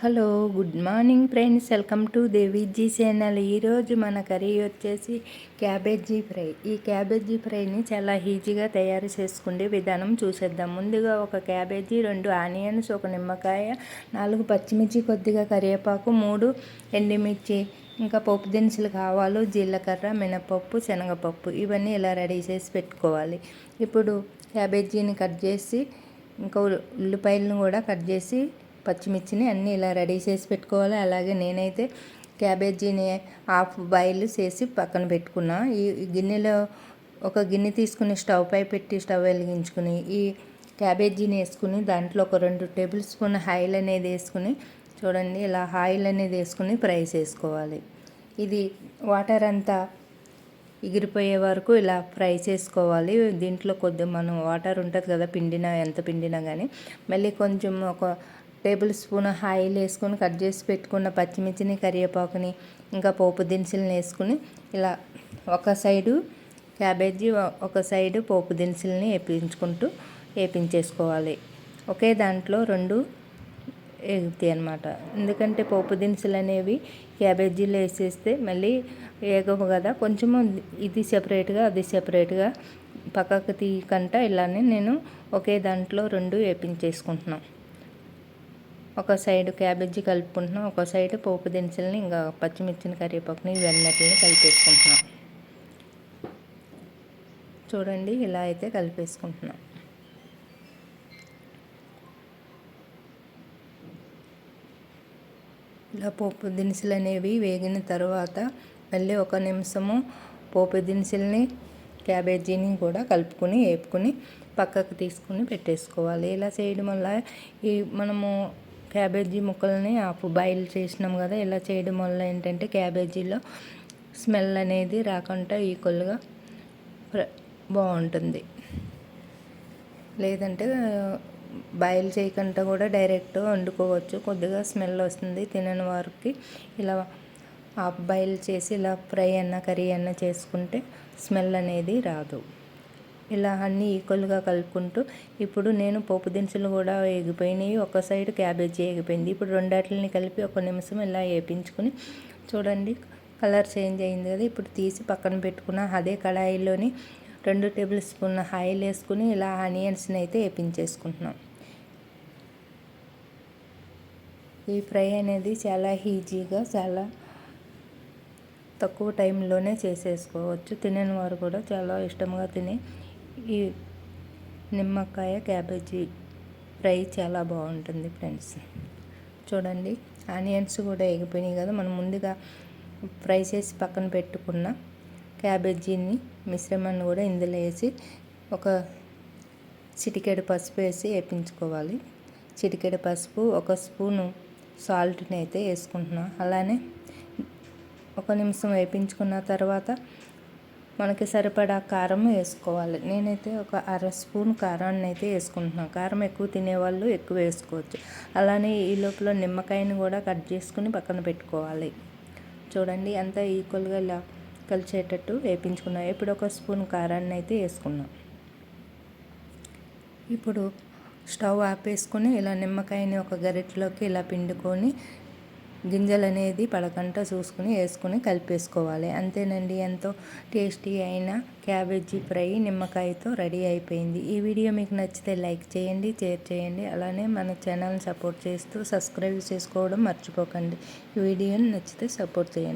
Hello good morning friends. Welcome to Deviji channel. ఈరోజు మన curry వచ్చేసి క్యాబేజీ ఫ్రై. ఈ క్యాబేజీ ఫ్రైని చాలా ఈజీగా తయారు చేసుకునే విధానం చూసేద్దాం. ముందుగా ఒక క్యాబేజీ రెండు ఆనియన్స్ ఒక నిమ్మకాయ నాలుగు పచ్చిమిర్చి కొద్దిగా కరివేపాకు మూడు ఎండుమిర్చి ఇంకా పప్పు దినుసులు కావాలి జీలకర్ర మినపప్పు శనగపప్పు. ఇవన్నీ ఇలా రెడీ చేసి పెట్టుకోవాలి. ఇప్పుడు క్యాబేజీని కట్ చేసి ఇంకా ఉల్లిపాయలను కూడా కట్ చేసి పచ్చిమిర్చిని అన్నీ ఇలా రెడీ చేసి పెట్టుకోవాలి. అలాగే నేనైతే క్యాబేజీని హాఫ్ బాయిల్ చేసి పక్కన పెట్టుకున్నా. ఈ గిన్నెలో ఒక గిన్నె తీసుకుని స్టవ్ పై పెట్టి స్టవ్ వెలిగించుకుని ఈ క్యాబేజీని వేసుకుని దాంట్లో ఒక రెండు టేబుల్ స్పూన్ ఆయిల్ అనేది వేసుకుని చూడండి ఇలా ఆయిల్ అనేది వేసుకుని ఫ్రై చేసుకోవాలి. ఇది వాటర్ అంతా ఎగిరిపోయే వరకు ఇలా ఫ్రై చేసుకోవాలి. దీంట్లో కొద్దిగా మనం వాటర్ ఉంటుంది కదా పిండినా ఎంత పిండినా కానీ మళ్ళీ కొంచెం ఒక టేబుల్ స్పూన్ ఆయిల్ వేసుకొని కట్ చేసి పెట్టుకున్న పచ్చిమిర్చిని కరివేపాకుని ఇంకా పోపు దినుసులను వేసుకుని ఇలా ఒక సైడు క్యాబేజీ ఒక సైడు పోపు దినుసులని వేపించుకుంటూ వేపించేసుకోవాలి. ఒకే దాంట్లో రెండు ఎగుతాయి అనమాట ఎందుకంటే పోపు దినుసులు అనేవి క్యాబేజీలో వేసేస్తే మళ్ళీ వేగవు కదా. కొంచెము ఇది సెపరేట్గా అది సెపరేట్గా పక్కకు తీయకుండా ఇలానే నేను ఒకే దాంట్లో రెండు వేపించేసుకుంటున్నాను. ఒక సైడ్ క్యాబేజీ కలుపుకుంటున్నాం ఒక సైడ్ పోపు దినుసులని ఇంకా పచ్చిమిర్చిని కరివేపాకుని ఇవన్నిటిని కలిపేసుకుంటున్నాం. చూడండి ఇలా అయితే కలిపేసుకుంటున్నాం. ఇలా పోపు దినుసులు అనేవి వేగిన తర్వాత మళ్ళీ ఒక నిమిషము పోపు దినుసుల్ని క్యాబేజీని కూడా కలుపుకొని వేపుకొని పక్కకు తీసుకుని పెట్టేసుకోవాలి. ఇలా చేయడం వల్ల ఈ మనము క్యాబేజీ ముక్కల్ని హాఫ్ బాయిల్ చేసినాం కదా ఇలా చేయడం వల్ల ఏంటంటే క్యాబేజీలో స్మెల్ అనేది రాకుండా ఈక్వల్గా బాగుంటుంది. లేదంటే బాయిల్ చేయకుండా కూడా డైరెక్ట్ వండుకోవచ్చు. కొద్దిగా స్మెల్ వస్తుంది తినని వారికి. ఇలా హాఫ్ బాయిల్ చేసి ఇలా ఫ్రై అన్న కర్రీ అన్న చేసుకుంటే స్మెల్ అనేది రాదు. ఇలా అన్నీ ఈక్వల్గా కలుపుకుంటూ ఇప్పుడు నేను పోపు దినుసులు కూడా వేగిపోయినాయి. ఒక సైడ్ క్యాబేజీ వేగిపోయింది. ఇప్పుడు రెండాటిని కలిపి ఒక నిమిషం ఇలా వేపించుకుని చూడండి కలర్ చేంజ్ అయింది కదా. ఇప్పుడు తీసి పక్కన పెట్టుకున్న అదే కడాయిలోని రెండు టేబుల్ స్పూన్ ఆయిల్ వేసుకుని ఇలా ఆనియన్స్ని అయితే వేపించేసుకుంటున్నాం. ఈ ఫ్రై అనేది చాలా ఈజీగా చాలా తక్కువ టైంలోనే చేసేసుకోవచ్చు. తినని వారు కూడా చాలా ఇష్టంగా తిని ఈ నిమ్మకాయ క్యాబేజీ ఫ్రై చాలా బాగుంటుంది ఫ్రెండ్స్. చూడండి ఆనియన్స్ కూడా ఎగిపోయినాయి కదా మనం ముందుగా ఫ్రై చేసి పక్కన పెట్టుకున్న క్యాబేజీని మిశ్రమాన్ని కూడా ఇందులో వేసి ఒక చిటికెడు పసుపు వేసి వేపించుకోవాలి. చిటికెడు పసుపు ఒక స్పూను సాల్ట్ని అయితే వేసుకుంటున్నాం. అలానే ఒక నిమిషం వేపించుకున్న తర్వాత మనకి సరిపడా కారం వేసుకోవాలి. నేనైతే ఒక అర స్పూన్ కారాన్ని అయితే వేసుకుంటున్నాను కారం ఎక్కువ తినేవాళ్ళు ఎక్కువ వేసుకోవచ్చు. అలానే ఈ లోపల నిమ్మకాయని కూడా కట్ చేసుకుని పక్కన పెట్టుకోవాలి. చూడండి అంతా ఈక్వల్గా ఇలా కలిసేటట్టు వేపించుకున్నాం. ఇప్పుడు ఒక స్పూన్ కారాన్ని అయితే వేసుకున్నాం. ఇప్పుడు స్టవ్ ఆపేసుకొని ఇలా నిమ్మకాయని ఒక గరిటెలోకి ఇలా పిండుకొని గింజలు అనేది పడకుండా చూసుకుని వేసుకుని కలిపేసుకోవాలి. అంతేనండి ఎంతో టేస్టీ అయిన క్యాబేజీ ఫ్రై నిమ్మకాయతో రెడీ అయిపోయింది. ఈ వీడియో మీకు నచ్చితే లైక్ చేయండి షేర్ చేయండి. అలానే మన ఛానల్ని సపోర్ట్ చేస్తూ సబ్స్క్రైబ్ చేసుకోవడం మర్చిపోకండి. ఈ వీడియోని నచ్చితే సపోర్ట్ చేయండి.